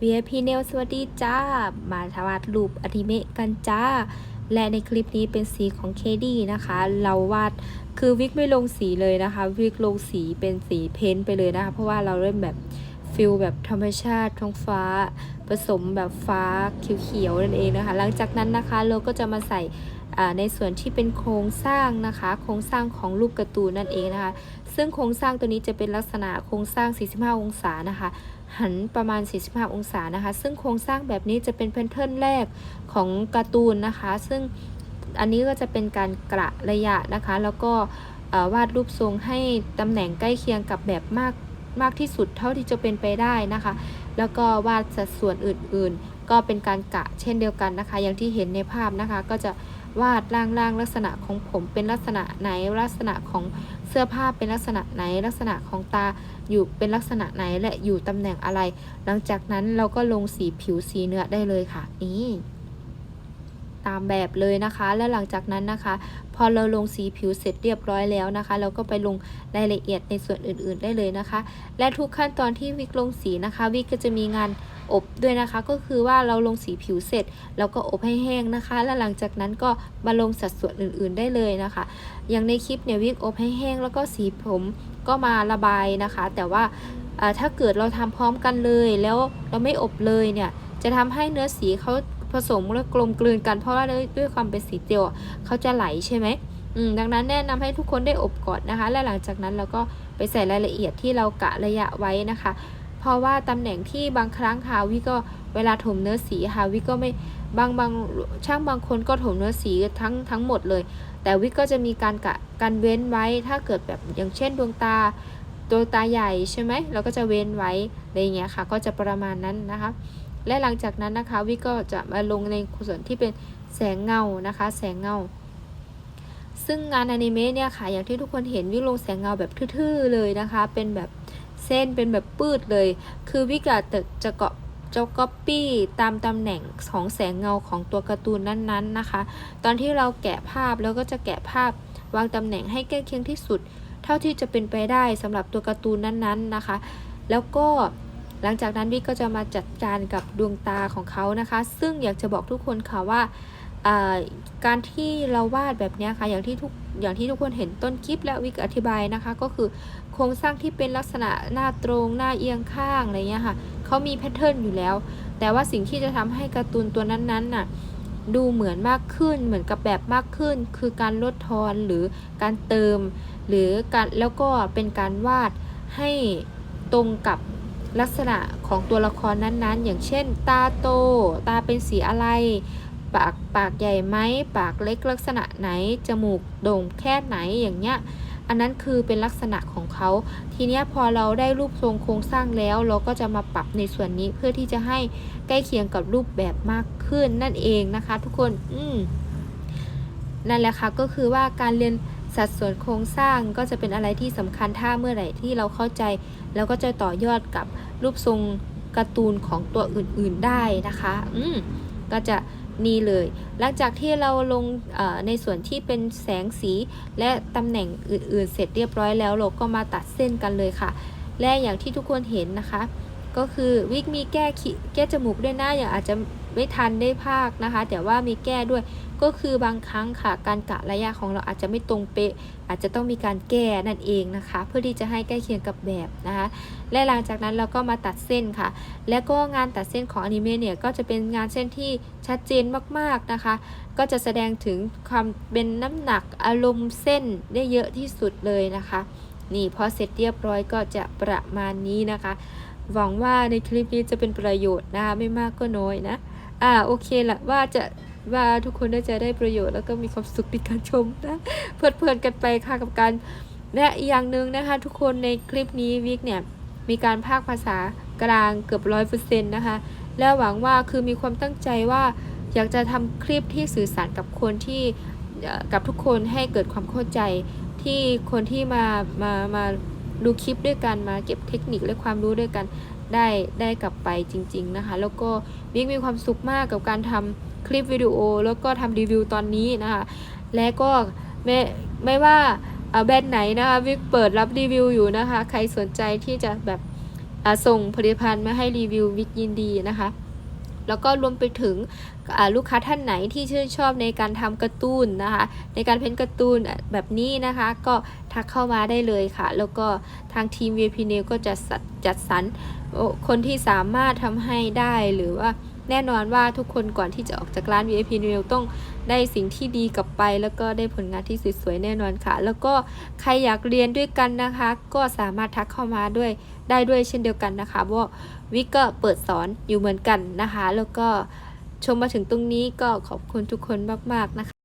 VIP เนลสวัสดีจ้า มาทวาดรูปอนิเมะกันจ้า และในคลิปนี้เป็นสีของเคดี้นะคะ เราวาดคือวิกไม่ลงสีเลยนะคะ วิกลงสีเป็นสีเพ้นท์ไปเลยนะคะ เพราะว่าเราเริ่มแบบฟิลแบบธรรมชาติท้องฟ้า ผสมแบบฟ้าเขียวๆนั่นเองนะคะ หลังจากนั้นนะคะเราก็จะมาใส่ในส่วนที่เป็นโครงสร้างนะคะ โครงสร้างของรูปการ์ตูนนั่นเองนะคะ ซึ่งโครงสร้างตัวนี้จะเป็นลักษณะโครงสร้าง 45 องศานะคะ หันประมาณ 45 องศานะคะ ซึ่งโครงสร้างแบบนี้จะเป็นแพทเทิร์นแรกของการ์ตูนนะคะ ซึ่งอันนี้ก็จะเป็นการกระระยะนะคะ แล้วก็วาดรูปทรงให้ตำแหน่งใกล้เคียงกับแบบมากมากที่สุดเท่าที่จะเป็นไปได้นะคะ แล้วก็วาดสัดส่วนอื่นๆ ก็เป็นการกะเช่นเดียวกันนะคะ อย่างที่เห็นในภาพนะคะก็จะ วาดล่างๆลักษณะของผมเป็นลักษณะไหน ลักษณะของเสื้อผ้าเป็นลักษณะไหน ลักษณะของตาอยู่เป็นลักษณะไหนและอยู่ตำแหน่งอะไร หลังจากนั้นเราก็ลงสีผิวสีเนื้อได้เลยค่ะ นี่ตามแบบเลยนะคะ แล้วหลังจากนั้นนะคะ พอเราลงสีผิวเสร็จเรียบร้อยแล้วนะคะ เราก็ไปลงรายละเอียดในส่วนอื่นๆได้เลยนะคะ และทุกขั้นตอนที่วิกลงสีนะคะ วิกก็จะมีงาน อบด้วยนะคะ ก็คือว่าเราลงสีผิวเสร็จเราก็อบให้แห้งนะคะ และหลังจากนั้นก็มาลงสัดส่วนอื่น ๆได้เลยนะคะ อย่างในคลิปเนี่ยวิกอบให้แห้งแล้วก็สีผมก็มาระบายนะคะ แต่ว่าถ้าเกิดเราทำพร้อมกันเลยแล้วเราไม่อบเลยเนี่ยจะทำให้เนื้อสีเขาผสมและกลมกลืนกันเพราะว่าด้วยความเป็นสีเจลอะเขาจะไหลใช่ไหมอืมดังนั้นแนะนำให้ทุกคนได้อบก่อนนะคะ และหลังจากนั้นเราก็ไปใส่รายละเอียดที่เรากะระยะไว้นะคะ เพราะว่าตำแหน่งที่บางครั้งค่ะวิก็เวลาถมเนื้อสีค่ะวิก็ไม่บางบางช่างบางคนก็ถมเนื้อสีทั้งทั้งหมดเลย แต่วิก็จะมีการกะการเว้นไว้ถ้าเกิดแบบอย่างเช่นดวงตาดวงตาใหญ่ใช่ไหมเราก็จะเว้นไว้อะไรอย่างเงี้ยค่ะ ก็จะประมาณนั้นนะคะ และหลังจากนั้นนะคะวิก็จะมาลงในส่วนที่เป็นแสงเงานะคะ แสงเงา ซึ่งงานอนิเมะเนี่ยค่ะอย่างที่ทุกคนเห็นวิลงแสงเงาแบบทื่อๆเลยนะคะ เป็นแบบ เส้นเป็นแบบปืดเลย คือวิกะจะจะเกาะจะก๊อปปี้ตามตำแหน่งของแสงเงาของตัวการ์ตูนนั้นๆนะคะ ตอนที่เราแกะภาพแล้วก็จะแกะภาพวางตำแหน่งให้ใกล้เคียงที่สุด เท่าที่จะเป็นไปได้สำหรับตัวการ์ตูนนั้นๆนะคะ แล้วก็หลังจากนั้นวิก็จะมาจัดการกับดวงตาของเขานะคะ ซึ่งอยากจะบอกทุกคนค่ะว่า การที่เราวาดแบบนี้ค่ะอย่างที่ทุกอย่างที่ทุกคนเห็นต้นคลิปและวิกอธิบายนะคะ ก็คือโครงสร้างที่เป็นลักษณะหน้าตรงหน้าเอียงข้างอะไรเงี้ยค่ะเขามีแพทเทิร์นอยู่แล้ว แต่ว่าสิ่งที่จะทำให้การ์ตูนตัวนั้นๆน่ะดูเหมือนมากขึ้นเหมือนกับแบบมากขึ้น คือการลดทอนหรือการเติม หรือการแล้วก็เป็นการวาดให้ตรงกับลักษณะของตัวละครนั้นๆ อย่างเช่น ตาโต ตาเป็นสีอะไร ปากปากใหญ่ไหมปากเล็กลักษณะไหน จมูกโด่งแค่ไหนอย่างเงี้ยอันนั้นคือเป็นลักษณะของเขา ทีเนี้ยพอเราได้รูปทรงโครงสร้างแล้ว เราก็จะมาปรับในส่วนนี้เพื่อที่จะให้ใกล้เคียงกับรูปแบบมากขึ้นนั่นเองนะคะ ทุกคนอืมนั่นแหละค่ะก็คือว่าการเรียนสัดส่วนโครงสร้างก็จะเป็นอะไรที่สำคัญถ้าเมื่อไหร่ที่เราเข้าใจแล้วก็จะต่อยอดกับรูปทรงการ์ตูนของตัวอื่นๆได้นะคะ อืมก็จะ นี่เลย หลังจากที่เราลงในส่วนที่เป็นแสงสี และตำแหน่งอื่นๆ เสร็จเรียบร้อยแล้วเราก็มาตัดเส้นกันเลยค่ะ และอย่างที่ทุกคนเห็นนะคะ ก็คือวิกมีแก้ขีแก้จมูกด้วยนะอย่างอาจจะไม่ทันได้ภาคนะคะ แต่ว่ามีแก้ด้วย ก็คือบางครั้งค่ะการกะระยะของเราอาจจะไม่ตรงเป๊ะ อาจจะต้องมีการแก้นั่นเองนะคะ เพื่อที่จะให้ใกล้เคียงกับแบบนะคะ และหลังจากนั้นเราก็มาตัดเส้นค่ะ และก็งานตัดเส้นของอนิเมะเนี่ยก็จะเป็นงานเส้นที่ชัดเจนมากๆนะคะ ก็จะแสดงถึงความเป็นน้ำหนักอารมณ์เส้นได้เยอะที่สุดเลยนะคะ นี่พอเสร็จเรียบร้อยก็จะประมาณนี้นะคะ หวังว่าในคลิปนี้จะเป็นประโยชน์นะคะไม่มากก็น้อยนะอ่าโอเคละว่าจะ ว่าทุกคนน่าจะได้ประโยชน์แล้วก็มีความสุขในการชมนะเพลิดเพลินกันไปค่ะกับการ และอีกอย่างหนึ่งนะคะ ทุกคนในคลิปนี้วิกเนี่ยมีการพากภาษากลางเกือบร้อยเปอร์เซ็นต์นะคะ แล้วหวังว่าคือมีความตั้งใจว่าอยากจะทำคลิปที่สื่อสารกับคนที่กับทุกคนให้เกิดความเข้าใจที่คนที่มามามาดูคลิปด้วยกันมาเก็บเทคนิคและความรู้ด้วยกันได้ได้กลับไปจริง ๆนะคะ แล้วก็วิกมีความสุขมากกับการทำ คลิปวิดีโอ แล้วก็ทำรีวิวตอนนี้นะคะและก็ไม่ไม่ว่าแบรนด์ไหนนะคะวิกเปิดรับรีวิวอยู่นะคะ ใครสนใจที่จะแบบส่งผลิตภัณฑ์มาให้รีวิววิกยินดีนะคะแล้วก็รวมไปถึงลูกค้าท่านไหนที่ชื่นชอบในการทำการ์ตูนนะคะ ในการเพ้นท์การ์ตูนแบบนี้นะคะ ก็ทักเข้ามาได้เลยค่ะ แล้วก็ทางทีม VP n a i l ก็จะจัดสรรคนที่สามารถทำให้ได้หรือว่า แน่นอนว่าทุกคนก่อนที่จะออกจากร้าน VIP n e w ต้องได้สิ่งที่ดีกลับไป แล้วก็ได้ผลงานที่สวยๆแน่นอนค่ะ แล้วก็ใครอยากเรียนด้วยกันนะคะ ก็สามารถทักเข้ามาด้วยได้ด้วยเช่นเดียวกันนะคะเพราะว่าวิกก็เปิดสอนอยู่เหมือนกันนะคะ แล้วก็ชมมาถึงตรงนี้ก็ขอบคุณทุกคนมากๆนะคะ